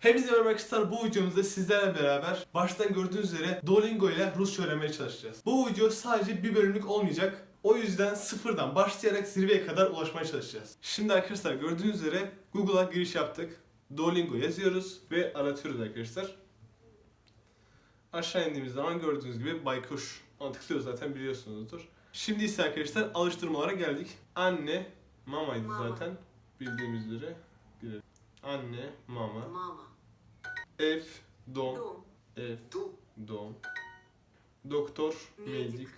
Hepinize merhaba arkadaşlar. Bu videomuzda sizlerle beraber baştan gördüğünüz üzere Duolingo ile Rusça öğrenmeye çalışacağız. Bu video sadece bir bölümlük olmayacak. O yüzden sıfırdan başlayarak zirveye kadar ulaşmaya çalışacağız. Şimdi arkadaşlar gördüğünüz üzere Google'a giriş yaptık. Duolingo yazıyoruz ve aratıyoruz arkadaşlar. Aşağı indiğimiz zaman gördüğünüz gibi baykuş. Ona zaten biliyorsunuzdur. Şimdi ise arkadaşlar alıştırmalara geldik. Anne, mamaydı mama. zaten bildiğimiz üzere. Anne, mama. Mama. Ev, dom, dom. ev, dom. Doktor, medik.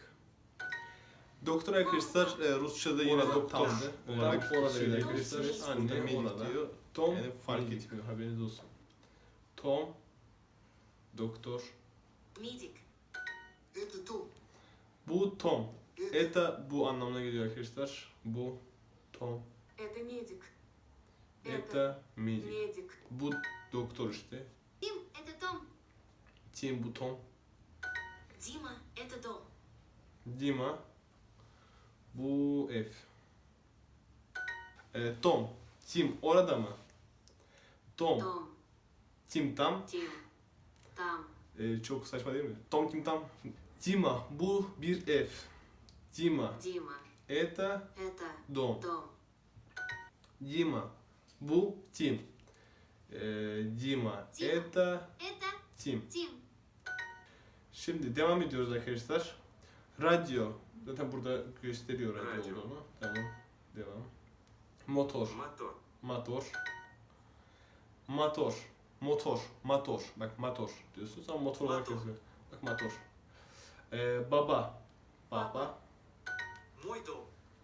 Doktor arkadaşlar e, Rusça'da yine doktor tam, olarak orada söyleyebilirsiniz. Anne orada. diyor. Tom yani fark medik. etmiyor haberiniz olsun. Tom, doktor. Medik. Bu Tom. Eta bu anlamına geliyor arkadaşlar. Bu Tom. Eta medik. Eta medik. Bu doktor işte. Тим, это Том. Bu Tom. Дима, это дом. Dima. Bu ev. E, Tom. Tim orada mı? Tom. Дом. Tim tam. Тим. Там. E, çok saçma değil mi? Tom Tim tam. Dima. Bu bir ev. Dima. Дима. Eta Это dom. дом. Dima. Bu Tim. E, Dima. Dima. Eta Это Tim. Тим. Şimdi devam ediyoruz arkadaşlar. Radyo. Zaten burada gösteriyor radyo, radyo. olduğunu. Tamam. Devam. Motor. Motor. Motor. Motor. Motor. Bak motor diyorsunuz ama motor olarak yazıyor. Bak motor. Ee, baba. Baba.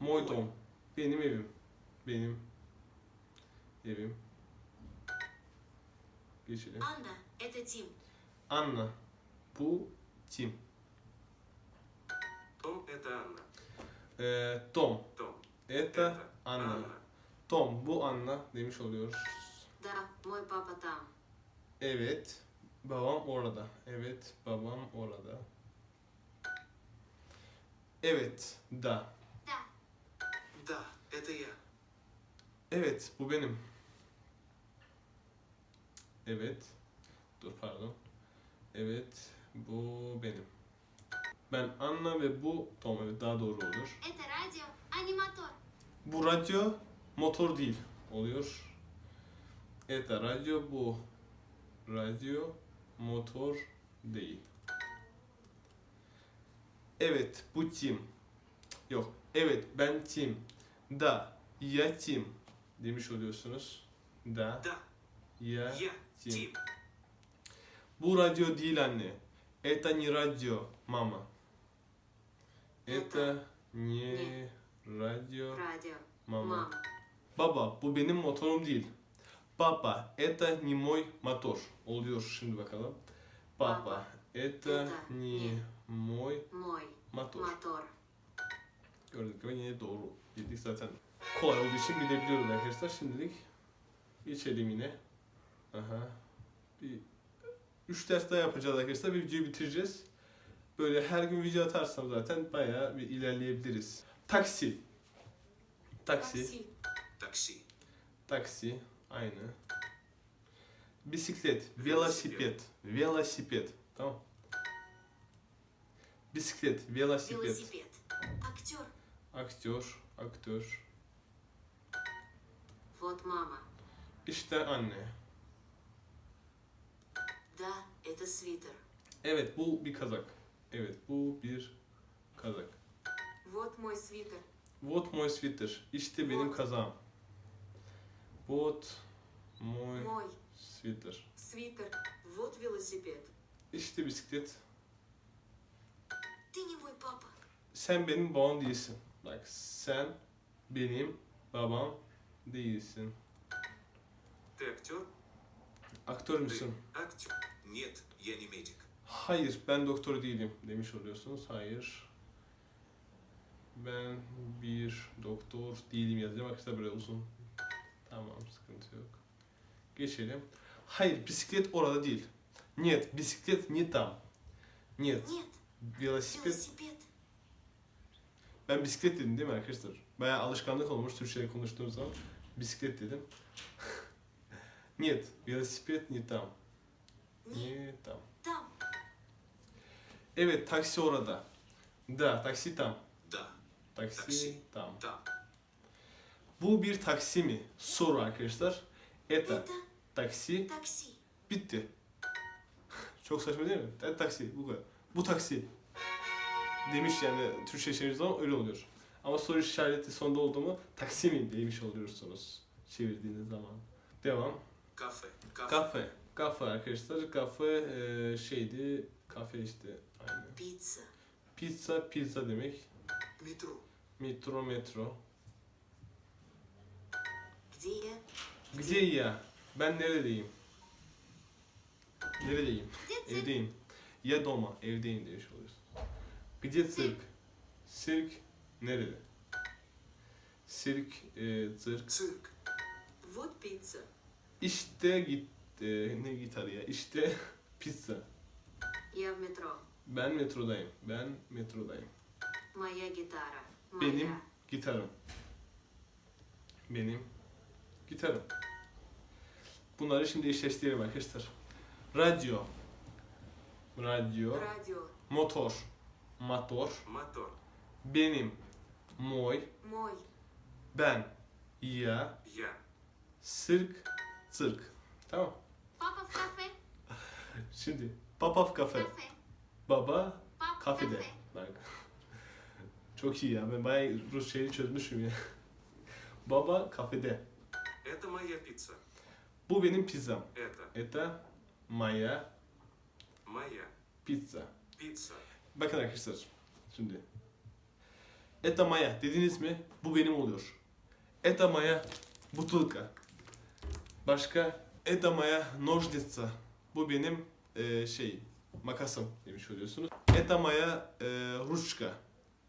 Mój dom. Benim evim. Benim evim. Geçelim. Anna. Edeceğim. Anna. Bu Tim. Том это Анна. Ee, Tom. Том. Eta Это Anna. Анна. Tom. Bu Anna demiş oluyoruz. Да, мой папа там. Evet. Babam orada. Evet. Babam orada. Evet. Da. Да. Да, это я. Evet. Bu benim. Evet. Dur pardon. Evet. Bu benim. Ben Anna ve bu Tom. Evet daha doğru olur. Это радио, а не мотор. Bu radyo motor değil oluyor. Evet radyo bu. Radyo motor değil. Evet bu Tim. Yok. Evet ben Tim. Da. Ya Tim. Demiş oluyorsunuz. Da. Да, Ya я Tim. Тим. Bu radyo değil anne. Это не радио, мама. Это не радио, Радио. мама. Мама. Baba bu benim motorum değil. Baba это не мой мотор. Oluyor şimdi bakalım. Baba Baba, это это не не мой Мой мотор. мотор. Gördük gibi yine doğru bildik zaten. Kolay olduğu için bilebiliyoruz arkadaşlar. Şimdilik geçelim yine. Aha. Bir 3 ders daha yapacağız arkadaşlar. Bir videoyu bitireceğiz. Böyle her gün video atarsam zaten bayağı bir ilerleyebiliriz. Taksi. Taksi. Такси. Такси. Taksi. Aynı. Bisiklet. Velosiped. Velosiped. Tamam. Bisiklet. Velosiped. Велосипед. Актер. Aktör. Aktör. Вот мама. İşte anne. Да, это свитер. Evet bu bir kazak. Evet bu bir kazak. Вот мой свитер. Вот мой свитер. İşte benim Вот. kazağım. Вот мой Мой свитер. свитер. Вот велосипед. İşte bisiklet. Ты не mой папа. Sen benim babam değilsin. Bak sen benim babam değilsin. Ты актер? Aktör Ты müsün? актер? Нет, я не медик. Hayır ben doktor değilim demiş oluyorsunuz. Hayır. Ben bir doktor değilim yazacağım. Arkadaşlar böyle uzun. Tamam sıkıntı yok. Geçelim. Hayır bisiklet orada değil. Нет, bisiklet не там. Нет, Нет, velosiped. велосипед. Ben bisiklet dedim değil mi arkadaşlar? Bayağı alışkanlık olmuş Türkçe'de konuştuğum zaman. Bisiklet dedim. Нет, велосипед не там. Не Не там. там. Evet, taksi orada. Da, taksi tam. Да, Taksi, Taksi. tam. там. Bu bir taksi mi? Soru arkadaşlar. Eta, Это taksi, такси. bitti. Çok saçma değil mi? E, taksi, bu kadar. Bu taksi. Demiş yani Türkçe çevirdiğiniz zaman öyle oluyor. Ama soru işareti sonunda oldu mu taksi mi demiş oluyorsunuz çevirdiğiniz zaman. Devam. Кафе, кафе. Kafe. Kafe arkadaşlar. Kafe e, şeydi. Kafe işte. Aynı. Пицца. Pizza, pizza demek. Метро. Metro, metro. Где я? Gdzie ya? Ben neredeyim? Neredeyim? Evdeyim. Ya doma, evdeyim demiş oluyorsun. Gdzie sirk? Sirk nerede? Sirk, e, zırk. Цирк. Вот пицца. İşte git, e, ne gitarı ya? İşte pizza. Я в метро. Ben metrodayım. Ben metrodayım. Моя гитара. Моя. Benim gitarım. Benim gitarım. Bunları şimdi eşleştirelim arkadaşlar. Radyo. Radyo. Радио. Motor. Motor. Мотор. Benim. Moj. Мой. Ben. Ya. Я. Sırk. Sırk. Tamam. Папа в кафе. Şimdi Papav kafe. Кафе. Baba Папа в kafede. кафе. Bak. Çok iyi ya. Ben bayağı Rusçayı çözmüşüm ya. Baba kafede. Это моя пицца. Bu benim pizzam. Это Eta Maya моя pizza. пицца. Bakın arkadaşlar. Şimdi. Eta Maya dediniz mi? Bu benim oluyor. Eta Maya butulka. Başka Eta Maya nojnica. Bu benim e, şey makasım demiş oluyorsunuz. Eta Maya e, ruçka.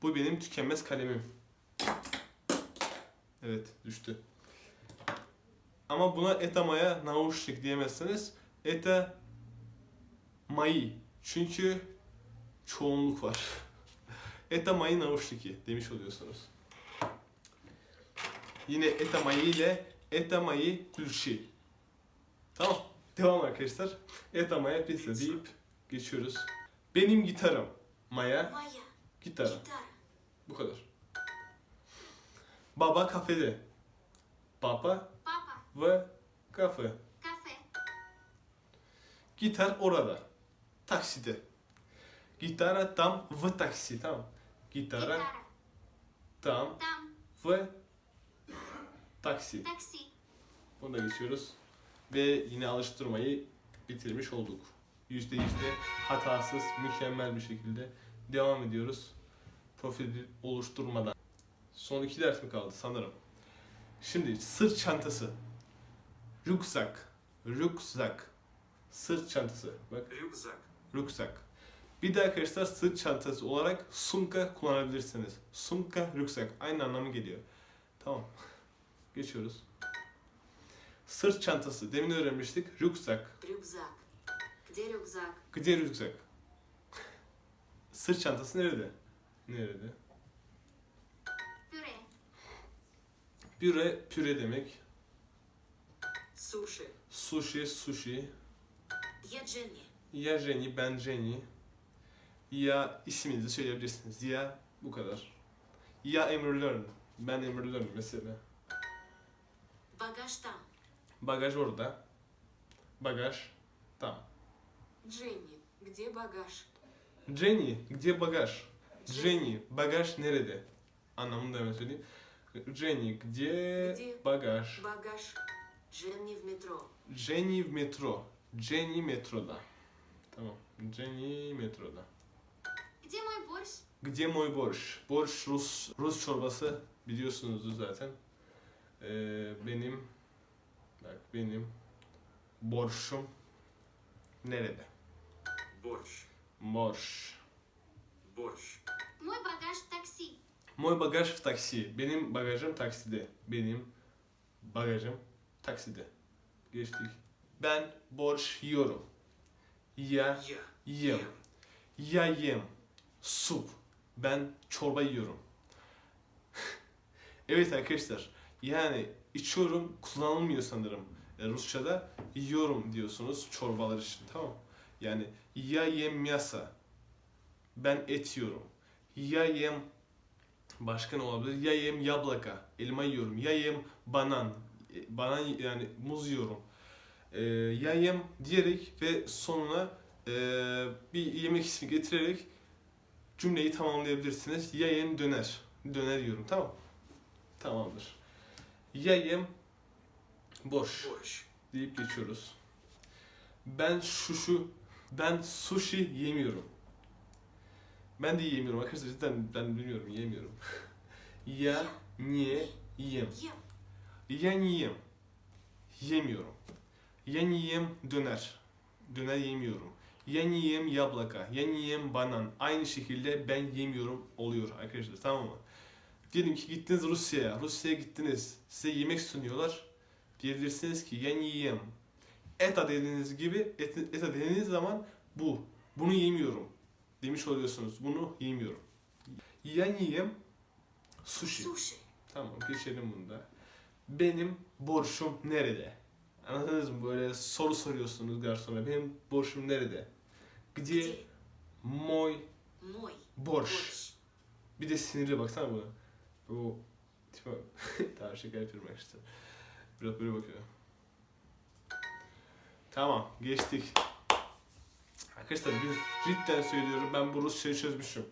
Bu benim tükenmez kalemim. Evet düştü. Ama buna Eta Maya naushnik diyemezseniz Eta Mayi. Çünkü çoğunluk var. Eta Mayi naushiki demiş oluyorsunuz. Yine Eta Mayi ile etamayi plushi. Tamam. Devam arkadaşlar. Etamaya pizza deyip geçiyoruz. Benim gitarım. Maya. Maya. Gitar. Bu kadar. Baba kafede. Baba. Baba. Ve kafe. Kafe. Gitar orada. Takside. Gitara tam v taksi. Tamam. Gitara, Gitara. tam, tam. v Taksi. Taksi. Bunu da geçiyoruz. Ve yine alıştırmayı bitirmiş olduk. Yüzde yüzde hatasız, mükemmel bir şekilde devam ediyoruz. Profil oluşturmadan. Son iki ders mi kaldı sanırım. Şimdi sırt çantası. Rüksak. Rüksak. Sırt çantası. Bak. Rüksak. Rüksak. Bir de arkadaşlar sırt çantası olarak sumka kullanabilirsiniz. Sumka, rüksak. Aynı anlamı geliyor. Tamam. Geçiyoruz. Sırt çantası. Demin öğrenmiştik. Rüksak. Rüksak. Gdzie rüksak? Sırt çantası nerede? Nerede? Püre. Püre, püre demek. Sushi. Sushi, sushi. Jedzenie. Jedzenie, benzenie. Ya isminizi söyleyebilirsiniz. Ya bu kadar. Ya Emre Learn. Ben Emre Learn mesela. Багаж там. Bagaj orada. Bagaj tam. Дженни. Где багаж? Jenny, где bagaj? Jenny, bagaj nerede? Anlamını da hemen söyleyeyim. Jenny, где Где? bagaj? Багаж. Дженни в метро. Jenny в metro. Jenny metroda. Tamam. Jenny metroda. Где мой борщ? Где мой борщ? Borş Rus Rus çorbası biliyorsunuzdur zaten. Ee, benim bak benim borşum nerede? Борщ. Borş. Борщ. Мой багаж в такси. Moj bagaj в taksi. Benim bagajım takside. Benim bagajım takside. Geçtik. Ben borş yiyorum. Ya Я. yem. Ya yem. Sup. Ben çorba yiyorum. evet arkadaşlar. Yani içiyorum kullanılmıyor sanırım. E, Rusça'da yiyorum diyorsunuz çorbalar için tamam Yani ya yem yasa. Ben et yiyorum. Ya yem başka ne olabilir? Ya yem yablaka. Elma yiyorum. Ya yem banan. E, banan yani muz yiyorum. E, ya yem diyerek ve sonuna e, bir yemek ismi getirerek cümleyi tamamlayabilirsiniz. Ya yem döner. Döner yiyorum tamam Tamamdır yayım boş, boş deyip geçiyoruz. Ben şu şu ben sushi yemiyorum. Ben de yemiyorum arkadaşlar cidden ben bilmiyorum yemiyorum. ya niye yem? Ya yiyem. Yemiyorum. Ya yiyem döner. Döner yemiyorum. Ya yiyem yablaka. Ya yiyem banan. Aynı şekilde ben yemiyorum oluyor arkadaşlar tamam mı? Diyelim ki gittiniz Rusya'ya. Rusya'ya gittiniz. Size yemek sunuyorlar. Diyebilirsiniz ki yen yiyem. Eta dediğiniz gibi et, eta dediğiniz zaman bu. Bunu yemiyorum. Demiş oluyorsunuz. Bunu yemiyorum. Yen yiyem sushi. sushi. Tamam geçelim bunda. Benim borçum nerede? Anladınız mı? Böyle soru soruyorsunuz garsona. Benim borçum nerede? Gdzie moy, moy. borç. Bir de sinirli baksana buna. Bu tipe tamam şaka yapıyorum arkadaşlar. Biraz böyle bakıyor. Tamam geçtik. Arkadaşlar bir cidden söylüyorum ben bu Rusçayı çözmüşüm.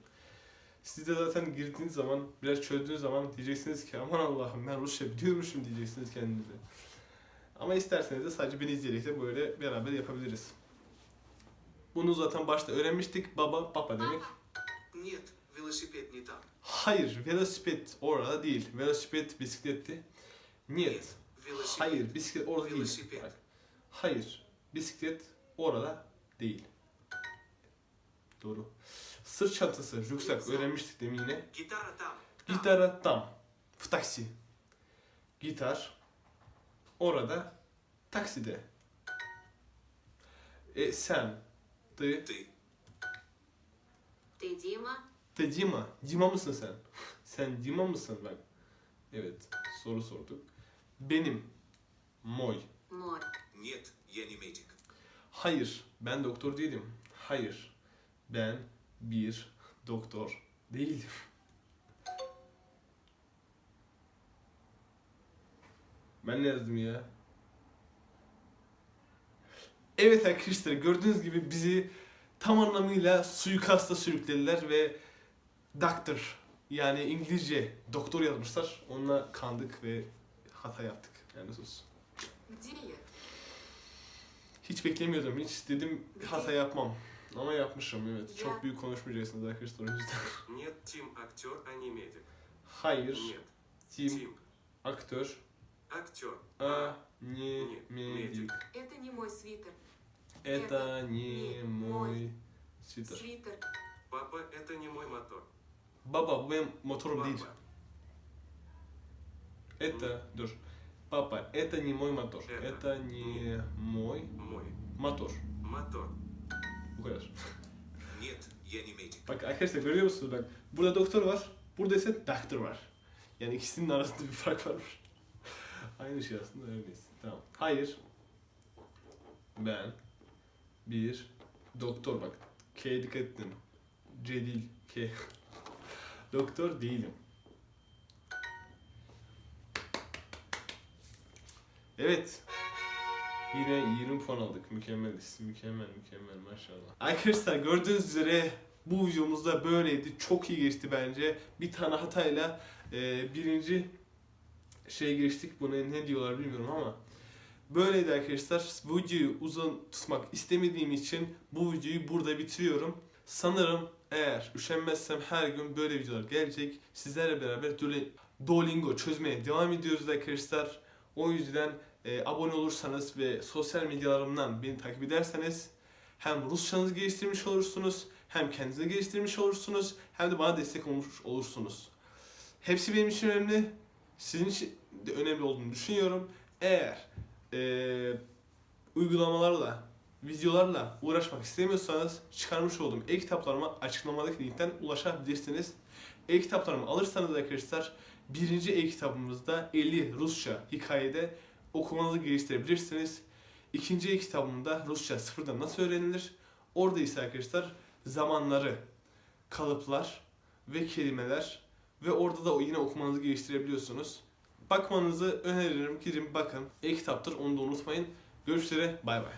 Siz de zaten girdiğiniz zaman, biraz çözdüğünüz zaman diyeceksiniz ki aman Allah'ım ben Rusça biliyormuşum diyeceksiniz kendinize. Ama isterseniz de sadece beni izleyerek de böyle beraber yapabiliriz. Bunu zaten başta öğrenmiştik. Baba, papa demek. Нет, велосипед не там. Hayır, velosiped orada değil. Velosiped bisikletti. Niyet. Велосипед. Hayır, bisiklet orada değil. Velosiped. Bak. Hayır, bisiklet orada değil. Doğru. Sırt çantası, rüksak öğrenmiştik demin yine. Гитара там. Там. Gitara tam. В taksi. Gitar. Orada. Takside. E sen. Ты. Ты. Ты Дима? Ты Dima. Dima mısın sen? sen Dima mısın bak. Evet. Soru sorduk. Benim. Moy. Мой. Нет, я не медик. Hayır. Ben doktor değilim. Hayır. Ben bir doktor değilim. Ben ne yazdım ya? Evet arkadaşlar gördüğünüz gibi bizi tam anlamıyla suikasta sürüklediler ve doctor yani İngilizce doktor yazmışlar. Onunla kandık ve hata yaptık. Yani sus. Где я? Hiç beklemiyordum. Hiç dedim hata yapmam. Ama yapmışım evet. Çok büyük konuşmayacaksınız arkadaşlar o yüzden. Нет, Тим актер, а не медик. Hayır. Нет, Tim Тим aktör. актер. A не Не, медик. Это не мой свитер. Это не мой свитер. Свитер. Папа, это не мой мотор. Baba bu benim motorum değil. Папа, Это, dur. Papa, это не мой мотор. Это. Это не мой мой motor. мотор. Bu kadar. Нет, я не медик. Bak arkadaşlar görüyor musunuz bak. Burada doktor var. Burada ise doctor var. Yani ikisinin arasında bir fark varmış. Aynı şey aslında öyleyiz. Tamam. Hayır. Ben bir doktor bak. K'ye dikkat edin. C değil. K. doktor değilim. Evet. Yine 20 puan aldık. Mükemmeliz. Mükemmel, mükemmel maşallah. Arkadaşlar gördüğünüz üzere bu videomuzda böyleydi. Çok iyi geçti bence. Bir tane hatayla e, birinci şey geçtik. Buna ne diyorlar bilmiyorum ama böyleydi arkadaşlar. Bu videoyu uzun tutmak istemediğim için bu videoyu burada bitiriyorum. Sanırım eğer üşenmezsem her gün böyle videolar gelecek. Sizlerle beraber Duoli- Duolingo çözmeye devam ediyoruz arkadaşlar. O yüzden e, abone olursanız ve sosyal medyalarımdan beni takip ederseniz hem Rusçanızı geliştirmiş olursunuz, hem kendinizi geliştirmiş olursunuz, hem de bana destek olmuş olursunuz. Hepsi benim için önemli. Sizin için de önemli olduğunu düşünüyorum. Eğer e, uygulamalarla, videolarla uğraşmak istemiyorsanız çıkarmış olduğum e-kitaplarıma açıklamadaki linkten ulaşabilirsiniz. E-kitaplarımı alırsanız arkadaşlar birinci e-kitabımızda 50 Rusça hikayede okumanızı geliştirebilirsiniz. İkinci e-kitabımda Rusça sıfırdan nasıl öğrenilir? Orada ise arkadaşlar zamanları, kalıplar ve kelimeler ve orada da yine okumanızı geliştirebiliyorsunuz. Bakmanızı öneririm. Girin bakın. E-kitaptır onu da unutmayın. Görüşürüz. Bay bay.